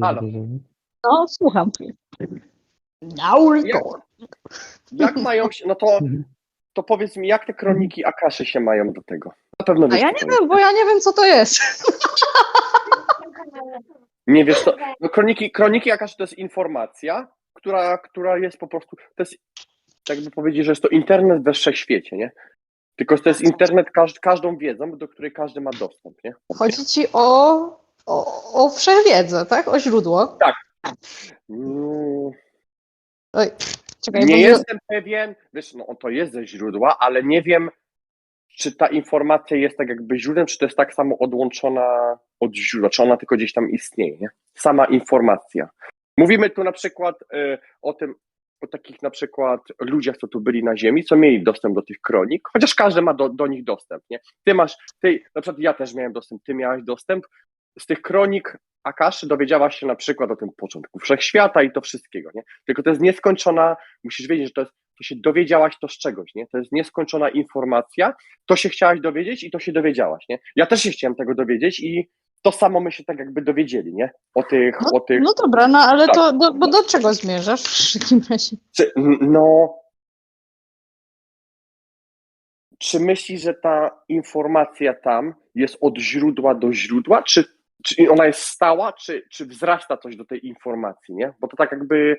Halo. No, słucham. Now record. Jak mają się, no to, to powiedz mi, jak te kroniki Akaszy się mają do tego? Na pewno A wiesz, ja co nie to wiem, bo ja nie wiem, co to jest. Nie wiesz, to, no kroniki, kroniki Akaszy to jest informacja, która, która jest po prostu, to jest, jakby powiedzieć, że jest to internet we wszechświecie, nie? Tylko to jest internet każ, każdą wiedzą, do której każdy ma dostęp, nie? Chodzi ci o, o, o wszechwiedzę, tak? O źródło. Mm, Oj, czekaj, bo Nie jestem pewien, wiesz, no to jest ze źródła, ale nie wiem, czy ta informacja jest tak jakby źródłem, czy to jest tak samo odłączona od źródła, czy ona tylko gdzieś tam istnieje, nie? Sama informacja. Mówimy tu na przykład y, o tym, o takich na przykład ludziach, co tu byli na ziemi, co mieli dostęp do tych kronik, chociaż każdy ma do, do nich dostęp, nie? Ty masz, ty, na przykład ja też miałem dostęp, ty miałeś dostęp, z tych kronik Akaszy dowiedziałaś się na przykład o tym początku wszechświata i to wszystkiego, nie? Tylko to jest nieskończona, musisz wiedzieć, że to jest, to się dowiedziałaś to z czegoś, nie? To jest nieskończona informacja, to się chciałaś dowiedzieć i to się dowiedziałaś, nie? Ja też się chciałem tego dowiedzieć i to samo my się tak jakby dowiedzieli, nie? O tych, o tych, No dobra, no ale Tak. to do, bo do czego zmierzasz w takim razie? czy, no, czy myślisz, że ta informacja tam jest od źródła do źródła, czy, czy ona jest stała, czy, czy wzrasta coś do tej informacji, nie? Bo to tak jakby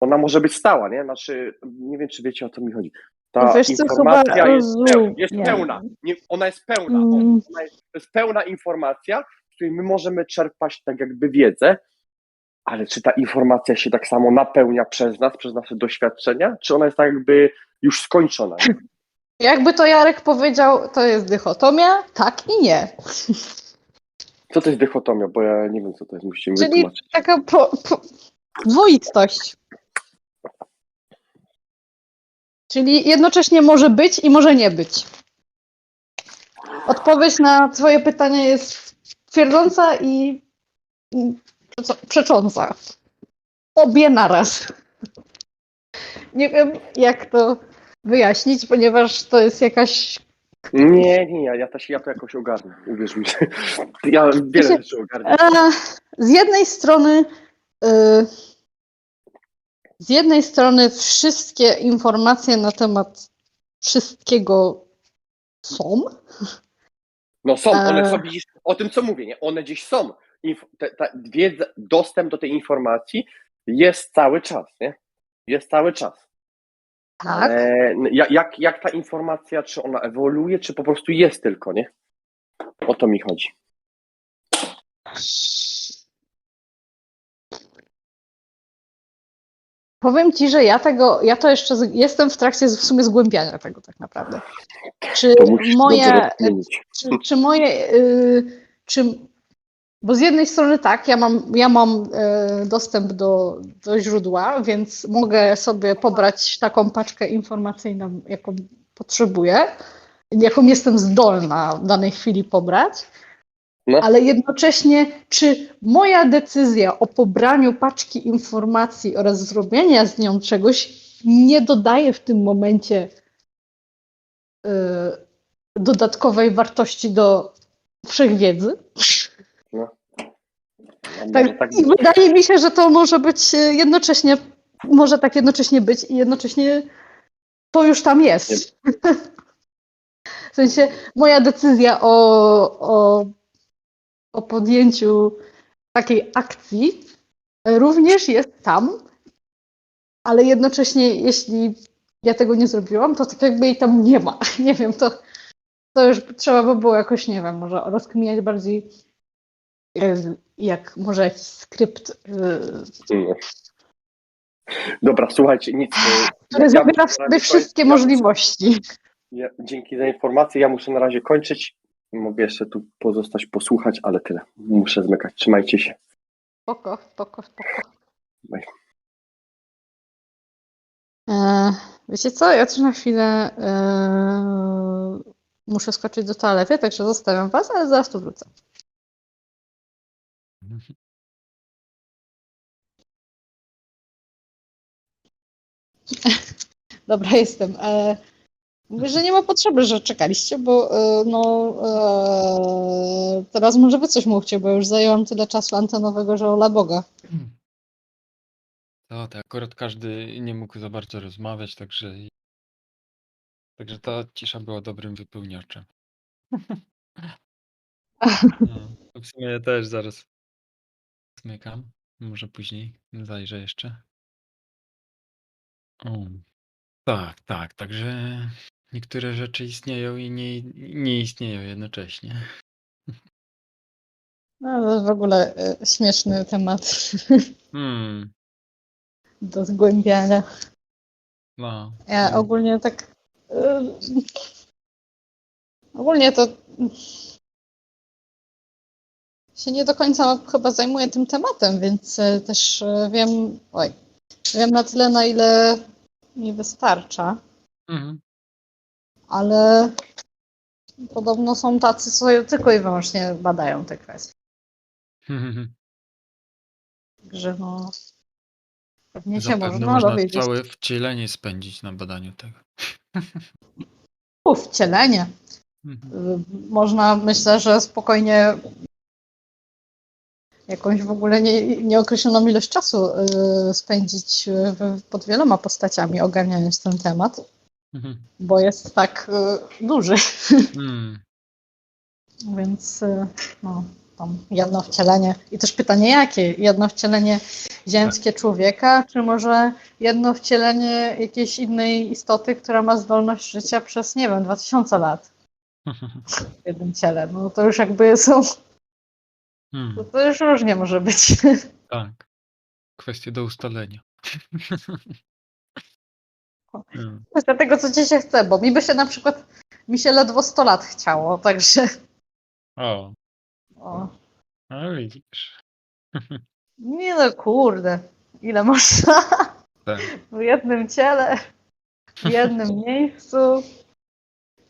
ona może być stała, nie? Znaczy, nie wiem, czy wiecie o co mi chodzi. Ta Wiesz co, informacja jest, peł, rozumiem. jest pełna. Nie, ona jest pełna. Mm. Ona jest, to jest pełna informacja, z której my możemy czerpać tak jakby wiedzę, ale czy ta informacja się tak samo napełnia przez nas, przez nasze doświadczenia, czy ona jest tak jakby już skończona? Jakby to Jarek powiedział, to jest dychotomia, tak i nie. Co to jest dychotomia? Bo ja nie wiem, co to jest, musicie mi Czyli wytłumaczyć. taka po, po, dwoistość. Czyli jednocześnie może być i może nie być. Odpowiedź na Twoje pytanie jest twierdząca i przecząca. Obie naraz. Nie wiem, jak to wyjaśnić, ponieważ to jest jakaś. Nie, nie, ja, ja, też, ja to jakoś ogarnę, uwierz mi. Ja wiele się- rzeczy ogarnę. E, z jednej strony. e, z jednej strony wszystkie informacje na temat wszystkiego są, No są, one e. są, widzisz, o tym co mówię, nie? One gdzieś są. Inf, te, ta wiedza, dostęp do tej informacji jest cały czas, nie? Jest cały czas. Tak? Ja- jak, jak ta informacja, czy ona ewoluuje, czy po prostu jest tylko, nie? O to mi chodzi. Powiem ci, że ja tego, ja to jeszcze z, jestem w trakcie w sumie zgłębiania tego tak naprawdę. Czy moje, czy, czy moje, y, czy, bo z jednej strony tak, ja mam, ja mam y, dostęp do, do źródła, więc mogę sobie pobrać taką paczkę informacyjną, jaką potrzebuję, jaką jestem zdolna w danej chwili pobrać. No. Ale jednocześnie, czy moja decyzja o pobraniu paczki informacji oraz zrobienia z nią czegoś nie dodaje w tym momencie y, dodatkowej wartości do wszechwiedzy? Tak, może tak I wydaje mi się, że to może być y, jednocześnie, może tak jednocześnie być i jednocześnie to już tam jest. W sensie moja decyzja o, o, o podjęciu takiej akcji również jest tam, ale jednocześnie jeśli ja tego nie zrobiłam, to tak jakby jej tam nie ma. Nie wiem, to, to już trzeba by było jakoś, nie wiem, może rozkminiać bardziej y, jak może jakiś skrypt, y, No. Dobra, słuchajcie, nic. e, który ja na sobie wszystkie kończyć. możliwości. Ja, dzięki za informację. Ja muszę na razie kończyć. Mogę jeszcze tu pozostać, posłuchać, ale tyle. Muszę zmykać. Trzymajcie się. Spoko, spoko, spoko. Bye. E, wiecie co? Ja też na chwilę e, muszę skoczyć do toalety, także zostawiam was, ale zaraz tu wrócę. Dobra, jestem. E, mówię, że nie ma potrzeby, że czekaliście, bo e, no e, teraz może wy coś mówcie, bo już zajęłam tyle czasu antenowego, że ola Boga. To, to akurat każdy nie mógł za bardzo rozmawiać, także także ta cisza była dobrym wypełniaczem. No, to w sumie ja też zaraz zmykam. Może później zajrzę jeszcze. O. Tak, tak, także niektóre rzeczy istnieją i nie, nie istnieją jednocześnie. No, to jest w ogóle e, śmieszny temat Hmm, do zgłębiania. no. Ja mm, ogólnie tak. e, Ogólnie to się nie do końca chyba zajmuję tym tematem, więc e, też e, wiem, oj, wiem na tyle, na ile mi wystarcza, mhm. ale podobno są tacy, co tylko i wyłącznie badają te kwestie. Także no, pewnie się można można dowiedzieć. całe wcielenie spędzić na badaniu tego. Wcielenie. Mhm. Y, Można, myślę, że spokojnie jakąś w ogóle nie, nieokreśloną ilość czasu y, spędzić y, pod wieloma postaciami, ogarniając ten temat, Mhm. bo jest tak y, duży. Mm. Więc y, no, tam jedno wcielenie. I też pytanie jakie? Jedno wcielenie ziemskie człowieka, czy może jedno wcielenie jakiejś innej istoty, która ma zdolność życia przez, nie wiem, 2000 lat w jednym ciele? No to już jakby są, Mm. to, to już różnie może być. Tak. Kwestie do ustalenia. Mm. Kwestia tego, co ci się chce, bo mi by się na przykład, mi się ledwo 100 lat chciało, także O, o, a widzisz. nie no kurde, ile można Tak. w jednym ciele, w jednym miejscu.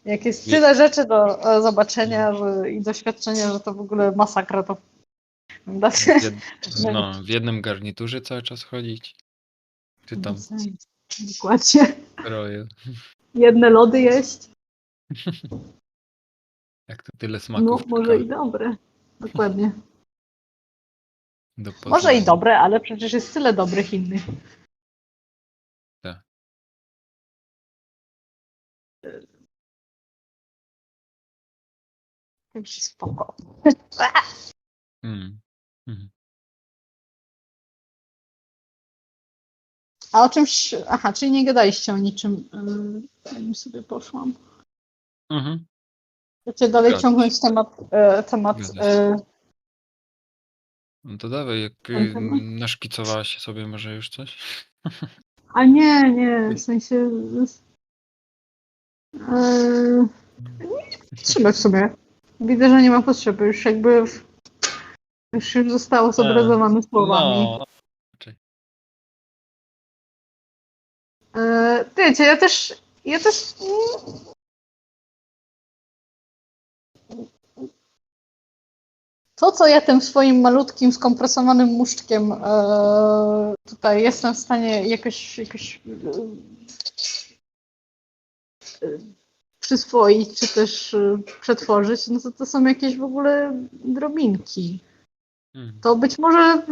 Jak jest tyle rzeczy do e, zobaczenia że, i doświadczenia, że to w ogóle masakra to. No, w jednym garniturze cały czas chodzić. Czy tam Dokładnie. roje. Jedne lody jeść. Jak to tyle No, smaków. może i dobre. Dokładnie. do Może i dobre, ale przecież jest tyle dobrych innych. Tak. Także spoko. Mm. Mhm. A o czymś. Aha, czyli nie gadaliście o niczym. Yy, jak sobie poszłam. Mhm. Chcecie dalej Zgadza ciągnąć temat. E, temat e, No to dawaj, jak Ten y, temat. naszkicowałaś sobie może już coś? a nie, nie, w sensie. E, nie potrzeby w sumie. Widzę, że nie ma potrzeby. Już jakby. W, już, już zostało zobrazowane słowami. No. E, wiecie, ja też. Ja też. To, co ja tym swoim malutkim, skompresowanym muszczkiem e, tutaj jestem w stanie jakoś, jakoś e, e, przyswoić, czy też e, przetworzyć, no to to są jakieś w ogóle drobinki. Mm. To być może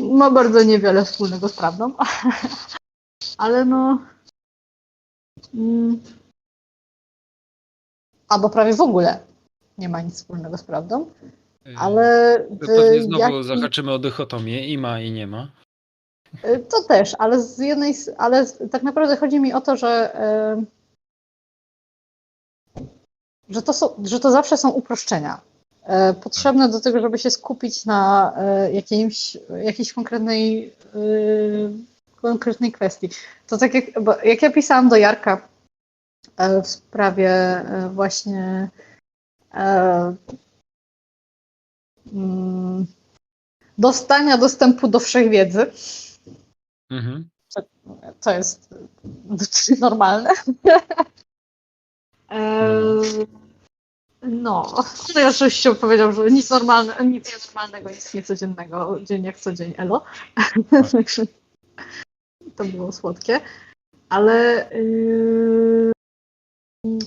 ma bardzo niewiele wspólnego z prawdą, ale no. Mm, albo prawie w ogóle nie ma nic wspólnego z prawdą, Y, ale. Pewnie znowu jakim- zahaczymy o dychotomię i ma i nie ma. E, To też, ale z jednej, ale tak naprawdę chodzi mi o to, że, że, to, są, że to zawsze są uproszczenia. E, Potrzebne do tego, żeby się skupić na e, jakimś, jakiejś konkretnej, e, konkretnej kwestii. To tak jak, bo jak ja pisałam do Jarka w sprawie właśnie mm, dostania dostępu do wszechwiedzy, Mhm. to jest normalne. Eee, No, no ja oczywiście powiedział, że nic normalnego, nic nienormalnego, nic niecodziennego, dzień jak co dzień, elo. Także to było słodkie. Ale yy,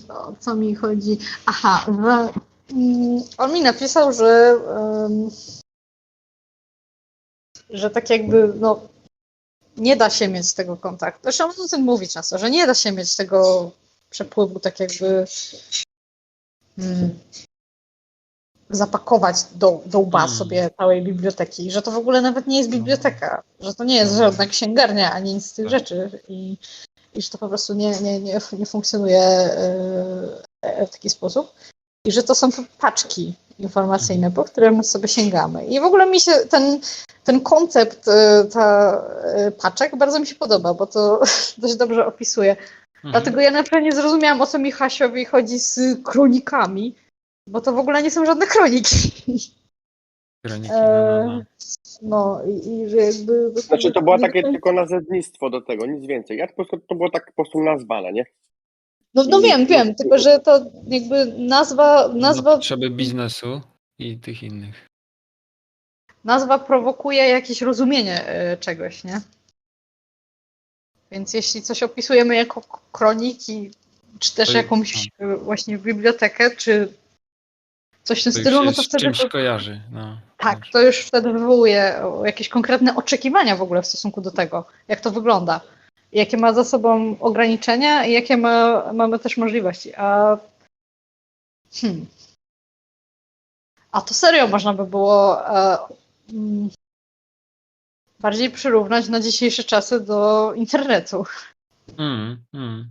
o co mi chodzi? Aha, mm, on mi napisał, że ym, że tak jakby, no, nie da się mieć tego kontaktu. Zresztą on o tym mówi często, że nie da się mieć tego przepływu tak jakby zapakować do, do łba Mm. sobie całej biblioteki, że to w ogóle nawet nie jest biblioteka, że to nie jest żadna księgarnia ani nic z tych Tak. rzeczy i, i że to po prostu nie, nie, nie, nie funkcjonuje e, w taki sposób i że to są paczki informacyjne, po które my sobie sięgamy. I w ogóle mi się ten, ten koncept e, ta, e, paczek bardzo mi się podoba, bo to dość dobrze opisuje. Mhm. Dlatego ja na przykład nie zrozumiałam, o co mi Hasiowi chodzi z kronikami, bo to w ogóle nie są żadne kroniki. Kroniki, Eee, no, no, no. No i, i że jakby... Znaczy to było takie tylko nazewnictwo do tego, nic więcej. Ja po prostu, to było tak po prostu nazwane, nie? No, no wiem, wiem, tylko że to jakby nazwa, Na nazwa, potrzeby biznesu i tych innych. nazwa prowokuje jakieś rozumienie e, czegoś, nie? Więc jeśli coś opisujemy jako kroniki, czy też To- jakąś e, właśnie bibliotekę, czy coś w tym To stylu, no to wtedy czymś to, kojarzy. No. tak, to już wtedy wywołuje jakieś konkretne oczekiwania w ogóle w stosunku do tego, jak to wygląda. Jakie ma za sobą ograniczenia i jakie ma, mamy też możliwości. A, hmm. A to serio można by było e, mm, bardziej przyrównać na dzisiejsze czasy do internetu. Mm, mm.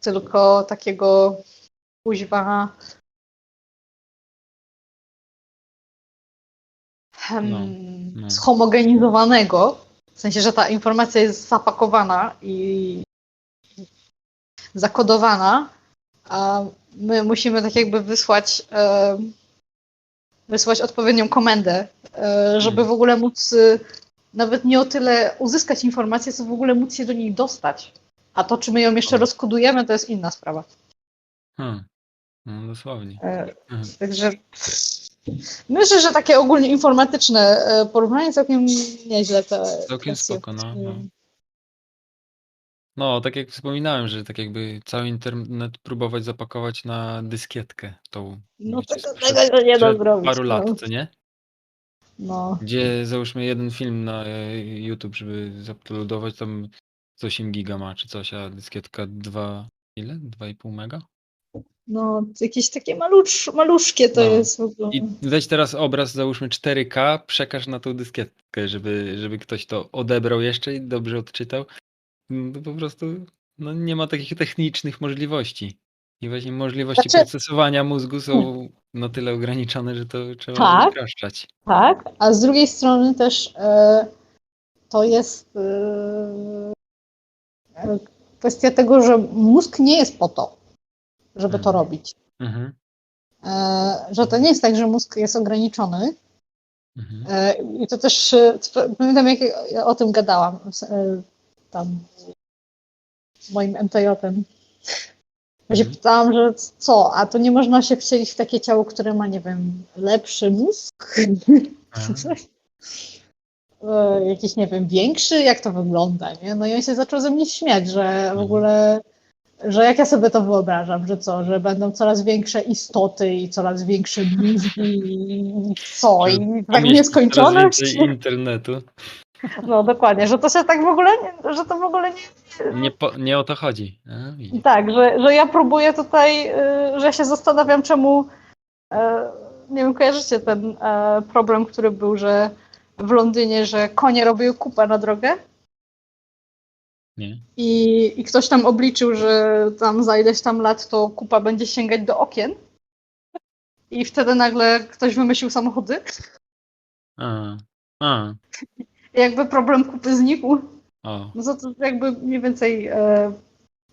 Tylko takiego kuźwa. Hem, No, no. Zhomogenizowanego. W sensie, że ta informacja jest zapakowana i zakodowana, a my musimy tak jakby wysłać, e, wysłać odpowiednią komendę, e, żeby Mhm. w ogóle móc e, nawet nie o tyle uzyskać informację, co w ogóle móc się do niej dostać. A to, czy my ją jeszcze rozkodujemy, to jest inna sprawa. Hmm. No, dosłownie. E, Mhm. Także myślę, że takie ogólnie informatyczne porównanie całkiem nieźle te Całkiem kwestie. spoko, no, no. No, tak jak wspominałem, że tak jakby cały internet próbować zapakować na dyskietkę tą. No wiecie, tego, sprzed- tego się nie da sprzed zrobić. paru lat, no. co nie? No. Gdzie załóżmy jeden film na e, YouTube, żeby zaploadować tam z 8 giga ma czy coś, a dyskietka 2, ile? 2,5 mega? no, jakieś takie malucz, maluszkie to No. jest w ogóle. I weź teraz obraz, załóżmy 4K, przekaż na tą dyskietkę, żeby, żeby ktoś to odebrał jeszcze i dobrze odczytał. Mm, To po prostu no, nie ma takich technicznych możliwości. I właśnie możliwości Znaczy- procesowania mózgu są na tyle ograniczone, że to trzeba Tak. upraszczać. Tak, a z drugiej strony też e, to jest e, e, kwestia tego, że mózg nie jest po to, żeby to Mhm. robić. Mhm. Że to nie jest tak, że mózg jest ograniczony, Mhm. I to też pamiętam, jak ja o tym gadałam tam z moim MTJ-em. Ja się Mhm. pytałam, że co, a to nie można się wcielić w takie ciało, które ma, nie wiem, lepszy mózg? E, Jakiś, nie wiem, większy? Jak to wygląda, nie? No i on się zaczął ze mnie śmiać, że w Mhm. ogóle, że jak ja sobie to wyobrażam, że co, że będą coraz większe istoty i coraz większe mózgi i co, i tak nieskończoność? internetu. No dokładnie, że to się tak w ogóle, nie, że to w ogóle nie... Nie, po, nie o to chodzi. A. Tak, że, że ja próbuję tutaj, y, że się zastanawiam czemu, e, nie wiem, kojarzycie ten e, problem, który był, że w Londynie, że konie robiły kupę na drogę nie. i, i ktoś tam obliczył, że tam za ileś tam lat to kupa będzie sięgać do okien i wtedy nagle ktoś wymyślił samochody A. A. jakby problem kupy znikł. No to, to jakby mniej więcej e,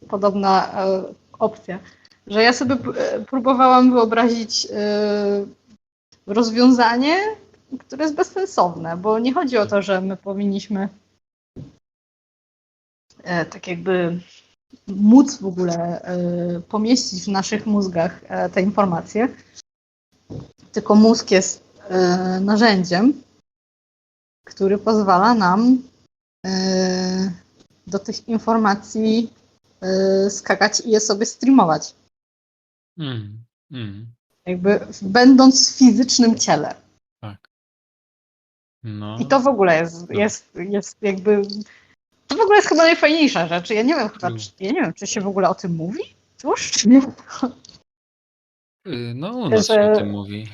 podobna e, opcja. Że ja sobie e, próbowałam wyobrazić e, rozwiązanie, które jest bezsensowne, bo nie chodzi o to, że my powinniśmy e, tak jakby móc w ogóle e, pomieścić w naszych mózgach te informacje, tylko mózg jest narzędziem, który pozwala nam e, do tych informacji e, skakać i je sobie streamować. Mm. Mm. Jakby będąc w fizycznym ciele. Tak. No, I to w ogóle jest, No. jest, jest jakby. To w ogóle jest chyba najfajniejsza rzecz. Ja nie wiem chyba, Mm. czy, ja nie wiem, czy się w ogóle o tym mówi? Cóż, czy nie? Y, no u nas że- się o tym mówi.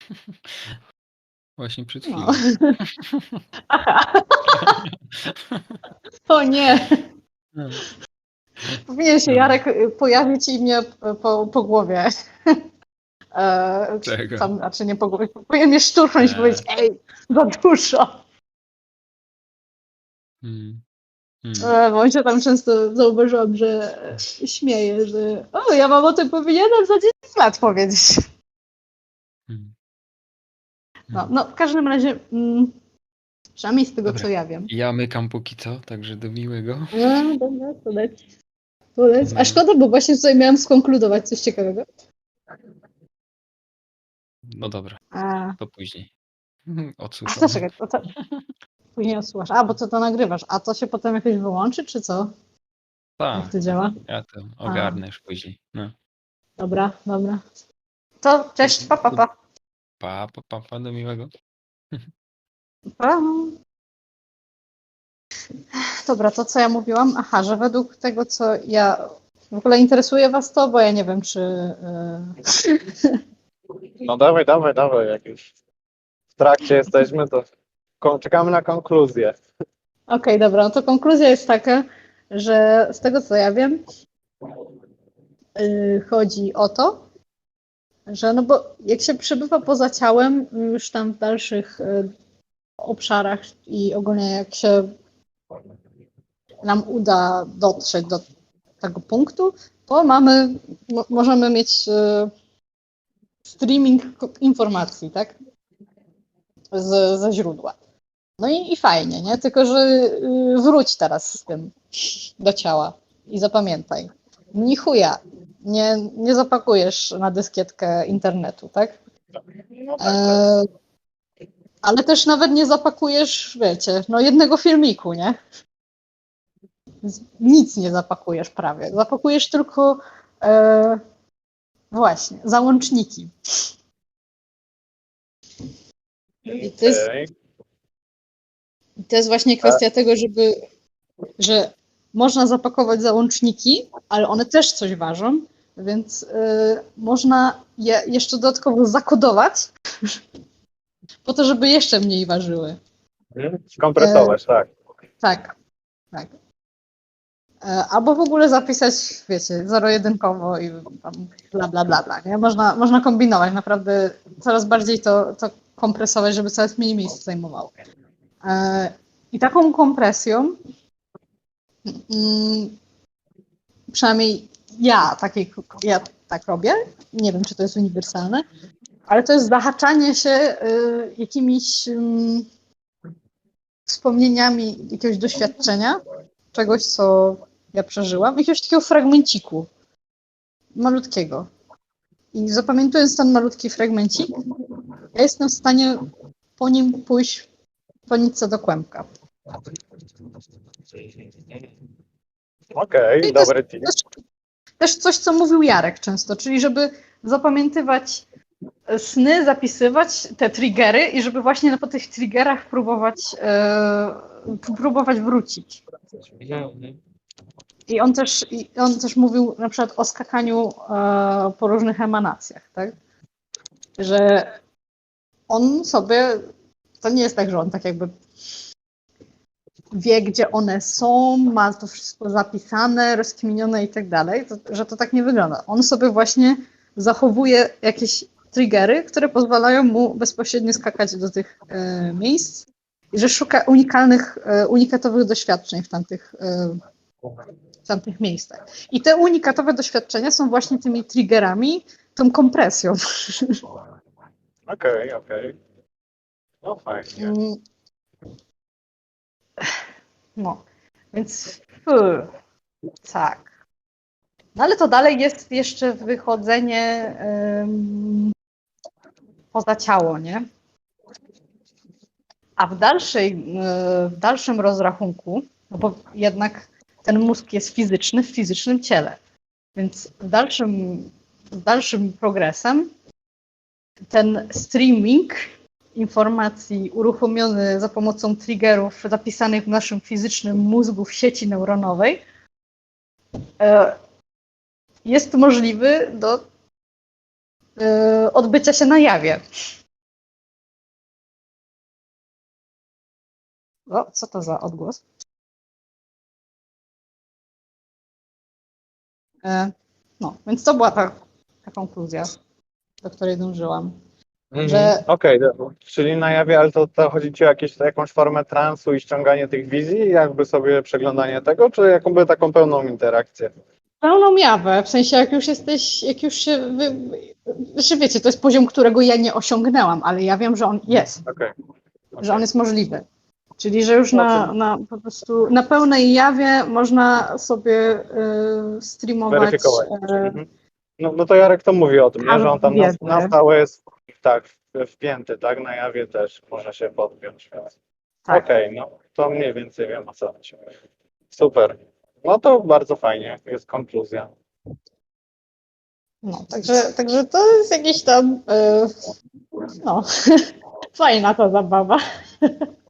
Właśnie przed chwilą. No. O nie. No. Powinien się No. Jarek pojawić i mnie po, po głowie. E, czy Czego? tam, znaczy nie po głowie. Powinien mnie szturchnąć i powiedzieć, ej, za dużo. Mm. Mm. E, Bo się tam często zauważyłam, że śmieje, że o, ja mam o tym powinienem za 10 lat powiedzieć. Mm. No, no w każdym razie, mm, przynajmniej z tego, Dobra. co ja wiem. Ja mykam póki co, także do miłego. No, dobra, to leć. To leć. A No. szkoda, bo właśnie tutaj miałam skonkludować coś ciekawego. No dobra, A, to później. a Odsłucham. to czekaj, to, to później odsłuchasz. A, bo to to nagrywasz. A to się potem jakoś wyłączy, czy co? Tak, Jak to działa? ja to ogarnę już później. No. Dobra, dobra. To cześć, pa, pa, pa. Pa, pa, pa, pa, do miłego. pa. Dobra, to co ja mówiłam? Aha, że według tego, co ja... W ogóle interesuje was to, bo ja nie wiem, czy... Yy... No dawaj, dawaj, dawaj, jak już w trakcie jesteśmy, to kon- czekamy na konkluzję. Okej, dobra, no to konkluzja jest taka, że z tego co ja wiem, yy, chodzi o to, że no bo jak się przebywa poza ciałem, już tam w dalszych yy, obszarach i ogólnie jak się nam uda dotrzeć do tego punktu, to mamy, mo- możemy mieć yy, streaming informacji, tak? Z, ze źródła. No i, i fajnie, nie? Tylko, że y, wróć teraz z tym do ciała i zapamiętaj. Ni chuja, nie, nie zapakujesz na dyskietkę internetu, tak? No tak, tak. E, ale też nawet nie zapakujesz, wiecie, no jednego filmiku, nie? Nic nie zapakujesz prawie. Zapakujesz tylko e, właśnie, załączniki. I to jest, to jest właśnie kwestia tego, żeby, że można zapakować załączniki, ale one też coś ważą, więc y, można je jeszcze dodatkowo zakodować, po to, żeby jeszcze mniej ważyły. Mhm. Skompresować, tak. Tak, tak. E, Albo w ogóle zapisać, wiecie, zero-jedynkowo i tam bla, bla, bla, bla. Nie? Można, można kombinować, naprawdę coraz bardziej to, to kompresować, żeby coraz mniej miejsca zajmowało. E, I taką kompresją, przynajmniej ja, takiej, ja tak robię, nie wiem, czy to jest uniwersalne, ale to jest zahaczanie się y, jakimiś ym, wspomnieniami jakiegoś doświadczenia, czegoś, co ja przeżyłam, jakiegoś takiego fragmenciku, malutkiego. I zapamiętując ten malutki fragmencik, ja jestem w stanie po nim pójść po nitce do kłębka. Okej, No to jest- dobry tip. Też, też coś, co mówił Jarek często, czyli żeby zapamiętywać sny, zapisywać te triggery i żeby właśnie po tych triggerach próbować, e, próbować wrócić. I on też, i on też mówił na przykład o skakaniu e, po różnych emanacjach, tak? Że on sobie, to nie jest tak, że on tak jakby wie, gdzie one są, ma to wszystko zapisane, rozkminione i tak dalej, że to tak nie wygląda. On sobie właśnie zachowuje jakieś triggery, które pozwalają mu bezpośrednio skakać do tych e, miejsc i że szuka unikalnych, e, unikatowych doświadczeń w tamtych, e, w tamtych miejscach. I te unikatowe doświadczenia są właśnie tymi triggerami, tą kompresją. Okej, okej. No fajnie. No, więc tak. No ale to dalej jest jeszcze wychodzenie em, poza ciało, nie? A w, dalszej, e, w dalszym rozrachunku, no bo jednak ten mózg jest fizyczny w fizycznym ciele, więc w dalszym, w dalszym progresem ten streaming informacji uruchomiony za pomocą triggerów zapisanych w naszym fizycznym mózgu w sieci neuronowej, e, jest możliwy do e, odbycia się na jawie. O, co to za odgłos? E, No, więc to była ta, ta konkluzja, do której dążyłam. Mhm. że- Okej, dobra. czyli na jawie, ale to, to chodzi ci o jakieś, jakąś formę transu i ściąganie tych wizji, jakby sobie przeglądanie tego, czy jakąby taką pełną interakcję? Pełną jawę, w sensie jak już jesteś, jak już się, wy, że wiecie, to jest poziom, którego ja nie osiągnęłam, ale ja wiem, że on jest, Okej. że on jest możliwy. Czyli, że już na, na po prostu na pełnej jawie można sobie y, streamować. Weryfikować. y, Mhm. No, no to Jarek to mówi o tym, nie? że on tam na, na stałe jest tak, wpięty, tak? Na jawie też można się podpiąć. Więc... tak. Okej, no to mniej więcej wiem o co chodzi. Super. No to bardzo fajnie, jest konkluzja. No, także, także to jest jakiś tam, y, no, fajna ta zabawa.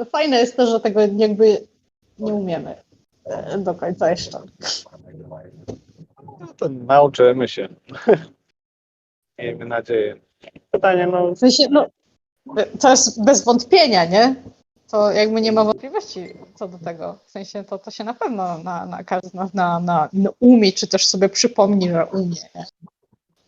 Y, Fajne jest to, że tego jakby nie umiemy y, do końca jeszcze. No to nauczymy się. Miejmy nadzieję. Pytanie, no W sensie, no, to jest bez wątpienia, nie? To jakby nie ma wątpliwości co do tego. W sensie to, to się na pewno na, na, każdy na, na, na, na umie, czy też sobie przypomni, że umie.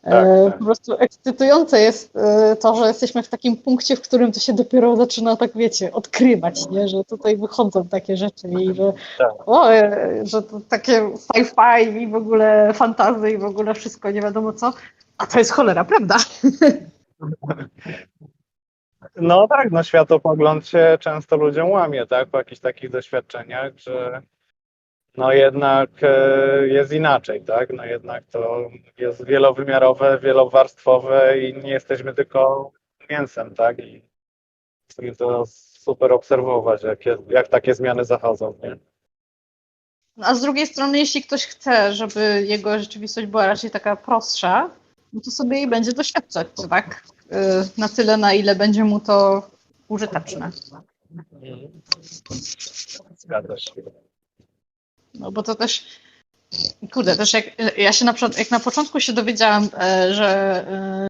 Nie? E, tak. Po prostu ekscytujące jest e, to, że jesteśmy w takim punkcie, w którym to się dopiero zaczyna, tak wiecie, odkrywać, nie? że tutaj wychodzą takie rzeczy i że, Tak. o, e, że to takie sci-fi i w ogóle fantazy i w ogóle wszystko nie wiadomo co, a to jest cholera, prawda? No tak, no światopogląd się często ludziom łamie, tak, po jakichś takich doświadczeniach, że no jednak e, jest inaczej, tak, no jednak to jest wielowymiarowe, wielowarstwowe i nie jesteśmy tylko mięsem, tak, i w sumie to super obserwować, jak, jak takie zmiany zachodzą, nie? A z drugiej strony, jeśli ktoś chce, żeby jego rzeczywistość była raczej taka prostsza, no to sobie jej będzie doświadczać, tak? Y, Na tyle, na ile będzie mu to użyteczne. Zgadza się. No bo to też, kurde, też jak ja się na przykład, jak na początku się dowiedziałam, e, że e,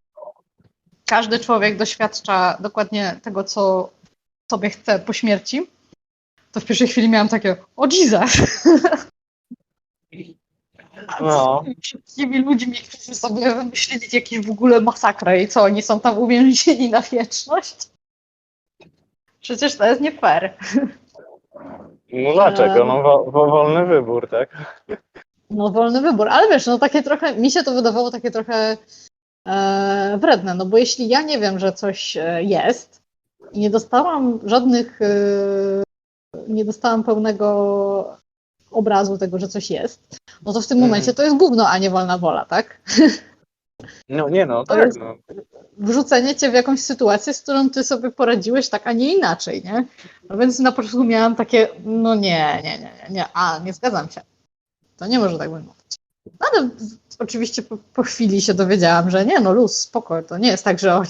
każdy człowiek doświadcza dokładnie tego, co sobie chce po śmierci, to w pierwszej chwili miałam takie, o Jesus! No, tymi ludźmi, którzy sobie wymyślili jakieś w ogóle masakrę i co, oni są tam uwięzieni na wieczność? Przecież to jest nie fair. No dlaczego, no wo, wo, wolny wybór, tak? No wolny wybór, ale wiesz, no takie trochę, mi się to wydawało takie trochę e, wredne, no bo jeśli ja nie wiem, że coś e, jest i nie dostałam żadnych, e, nie dostałam pełnego obrazu tego, że coś jest, no to w tym Mhm. momencie to jest gówno, a nie wolna wola, tak? No nie no, To tak, jest- no. wrzucenie cię w jakąś sytuację, z którą ty sobie poradziłeś tak, a nie inaczej, nie? No więc na początku miałam takie, no nie, nie, nie, nie, nie, a nie zgadzam się. To nie może tak wyglądać. No ale oczywiście po, po chwili się dowiedziałam, że nie, no luz, spoko, to nie jest tak, że o,